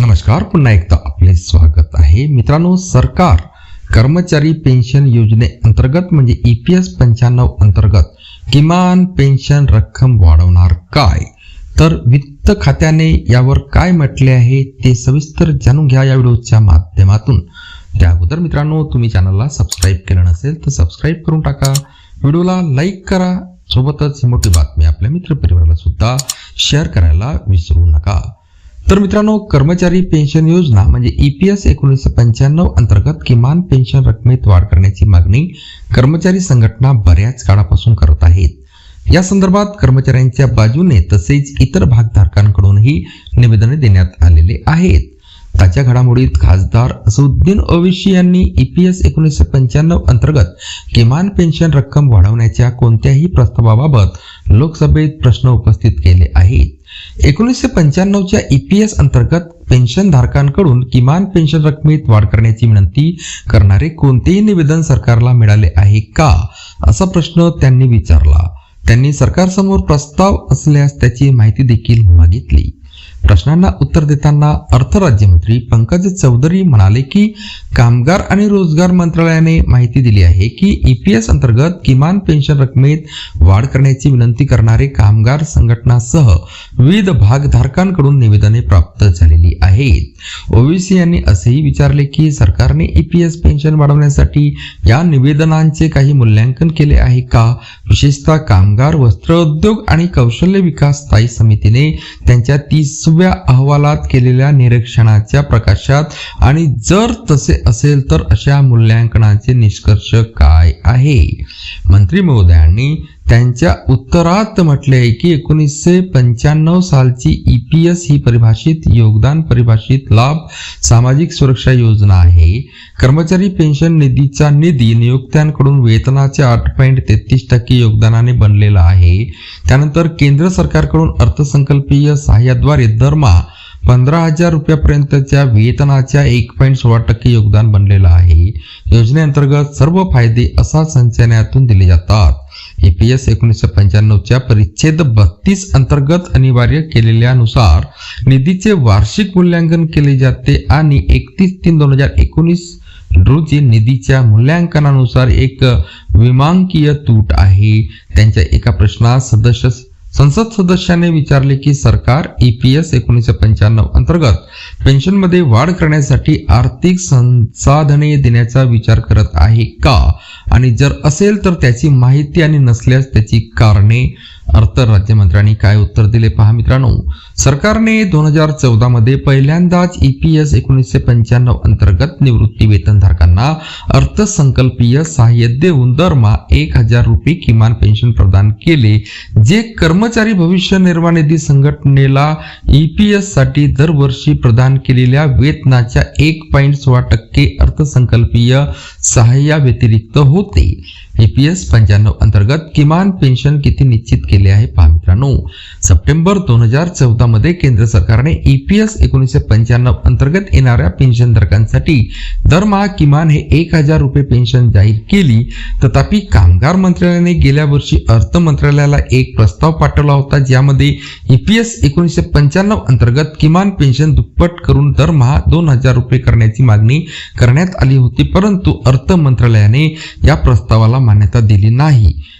नमस्कार पुन्हा एकदा आपले स्वागत आहे. मित्रांनो सरकार कर्मचारी पेन्शन योजनेअंतर्गत म्हणजे ई पी एस पंच्याण्णव अंतर्गत किमान पेन्शन रक्कम वाढवणार काय? तर वित्त खात्याने यावर काय म्हटले आहे ते सविस्तर जाणून घ्या या व्हिडिओच्या माध्यमातून. त्या अगोदर मित्रांनो तुम्ही चॅनलला सबस्क्राईब केलं नसेल तर सबस्क्राईब करून टाका. व्हिडिओला लाईक करा. सोबतच ही मोठी बातमी आपल्या मित्रपरिवाराला सुद्धा शेअर करायला विसरू नका. तर मित्रांनो कर्मचारी पेन्शन योजना म्हणजे ई पी एस एकोणीसशे पंच्याण्णव अंतर्गत किमान पेन्शन रकमेत वाढ करण्याची मागणी कर्मचारी संघटना बऱ्याच काळापासून करत आहेत. या संदर्भात कर्मचाऱ्यांच्या बाजूने तसेच इतर भागधारकांकडूनही निवेदने देण्यात आलेले आहेत. ताज्या घडामोडीत खासदार असुद्दीन ओवेशी यांनी ई पी एस एकोणीसशे पंच्याण्णव अंतर्गत किमान पेन्शन रक्कम वाढवण्याच्या कोणत्याही प्रस्तावाबाबत लोकसभेत प्रश्न उपस्थित केले आहेत. एकोणीसशे पंच्याण्णवच्या ई पी एस अंतर्गत पेन्शनधारकांकडून किमान पेन्शन रकमेत वाढ करण्याची विनंती करणारे कोणतेही निवेदन सरकारला मिळाले आहे का? असा प्रश्न त्यांनी विचारला. त्यांनी सरकारसमोर प्रस्ताव असल्यास त्याची माहिती देखील मागितली. प्रश्नांना उत्तर देताना अर्थ राज्यमंत्री पंकज चौधरी म्हणाले की कामगार आणि रोजगार मंत्रालयाने माहिती दिली आहे की ईपीएस अंतर्गत किमान पेन्शन रकमेत वाढ करण्याची विनंती करणारे कामगार संघटनासह विविध भागधारकांकडून निवेदने प्राप्त झालेली आहेत. ओवीसी यांनी असेही विचारले की सरकारने ईपीएस पेन्शन वाढवण्यासाठी या निवेदनांचे काही मूल्यांकन केले आहे का? विशेषतः कामगार वस्त्रोद्योग आणि कौशल्य विकास स्थायी समितीने त्यांच्या तीस पाचव्या अहवालात केलेल्या निरीक्षणाच्या प्रकाशात आणि जर तसे असेल तर अशा मूल्यांकनाचे निष्कर्ष काय? आहे. मंत्री महोदयांनी त्यांच्या उत्तरात म्हटले आहे की एकोणीसशे पंच्याण्णव सालची ई पी एस ही परिभाषित योगदान परिभाषित लाभ सामाजिक सुरक्षा योजना आहे. कर्मचारी पेन्शन निधीचा निधी नियुक्त्यांकडून वेतनाच्या आठ पॉईंट तेहतीस टक्के योगदानाने बनलेला आहे. त्यानंतर केंद्र सरकारकडून अर्थसंकल्पीय सहाय्याद्वारे दरमहा पंधरा हजार रुपयापर्यंतच्या वेतनाच्या एक पॉईंट सोळा टक्के योगदान बनलेलं आहे. योजनेअंतर्गत सर्व फायदे असा संचयनातून दिले जातात. एपीएस एकोणीसशे पंच्याण्णवच्या परिच्छेद बत्तीस अंतर्गत अनिवार्य केलेल्यानुसार निधीचे वार्षिक मूल्यांकन केले जाते आणि एकतीस तीन दोन हजार एकोणीस रोजी निधीच्या मूल्यांकनानुसार एक विमांकीय तूट आहे. त्यांच्या एका प्रश्नात सदस्य संसद सदस्याने विचारले की सरकार ई पी एस एकोणीसशे पंच्याण्णव अंतर्गत पेन्शनमध्ये वाढ करण्यासाठी आर्थिक संसाधने देण्याचा विचार करत आहे का? आणि जर असेल तर त्याची माहिती आणि नसल्यास त्याची कारणे अर्थ राज्यमंत्र्यांनी काय उत्तर दिले पहा मित्रांनो? सरकारने दोन हजार चौदा मध्ये पहिल्यांदाच ई पी एस एकोणीसशे पंच्याण्णव अंतर्गत निवृत्ती वेतनधारकांना अर्थसंकल्पीय सहाय्य देऊन दरमहा एक हजार रुपये किमान पेन्शन प्रदान केले जे कर्मचारी भविष्य निर्वाह निधी संघटनेला ई पी एससाठी दरवर्षी प्रदान केलेल्या वेतनाच्या एक पॉईंट सोळा टक्के अर्थसंकल्पीय सहाय्या व्यतिरिक्त होते. एपीएस पंच्याण्णव अंतर्गत किमान पेन्शन किती निश्चित केले आहे पहा. मित्रांनो सप्टेंबर दोन हजार चौदा मध्ये केंद्र सरकारने ईपीएस एकोणीसशे पंच्याण्णव अंतर्गत येणाऱ्या पेन्शनधारकांसाठी दरमहा किमान हे एक हजार रुपये पेन्शन जाहीर केली. तथापि कामगार मंत्रालयाने गेल्या वर्षी अर्थ मंत्रालयाला एक प्रस्ताव पाठवला होता ज्यामध्ये ईपीएस एकोणीसशे पंच्याण्णव अंतर्गत किमान पेन्शन दुप्पट करून दरमहा दोन हजार रुपये करण्याची मागणी करण्यात आली होती परंतु अर्थ मंत्रालयाने या प्रस्तावाला मान्यता दिली नाही.